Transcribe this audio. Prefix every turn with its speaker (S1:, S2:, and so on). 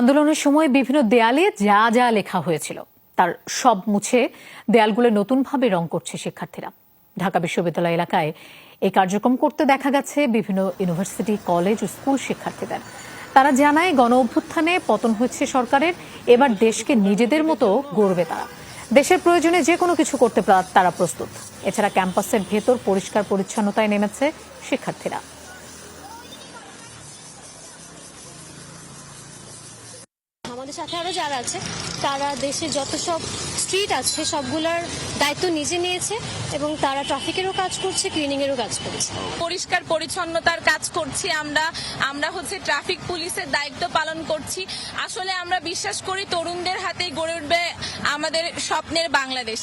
S1: আন্দোলনের সময় বিভিন্ন দেয়ালে যা যা লেখা হয়েছিল, তার সব মুছে দেয়ালগুলো নতুনভাবে রং করছে শিক্ষার্থীরা। ঢাকা বিশ্ববিদ্যালয় এলাকায় এই কার্যক্রম করতে দেখা গেছে বিভিন্ন ইউনিভার্সিটি, কলেজ ও স্কুল শিক্ষার্থীদের। তারা জানায় গণ অভ্যুত্থানে পতন হয়েছে সরকারের, এবার দেশকে নিজেদের মতো গড়বে তারা। দেশের প্রয়োজনে যে কোনো কিছু করতে তারা প্রস্তুত। এছাড়া ক্যাম্পাসের ভেতর পরিষ্কার পরিচ্ছন্নতায় নেমেছে শিক্ষার্থীরা।
S2: আমাদের সাথে আরও যারা আছে, তারা দেশে যত সব স্ট্রিট আছে, সবগুলোর দায়িত্ব নিজে নিয়েছে এবং তারা ট্রাফিকেরও কাজ করছে ক্লিনিং এরও কাজ করছে।
S3: পরিষ্কার, পরিচ্ছন্নতার কাজ করছি আমরা। আমরা হচ্ছে ট্রাফিক পুলিশের দায়িত্ব পালন করছি। আসলে আমরা বিশ্বাস করি তরুণদের হাতেই গড়ে উঠবে আমাদের স্বপ্নের বাংলাদেশ।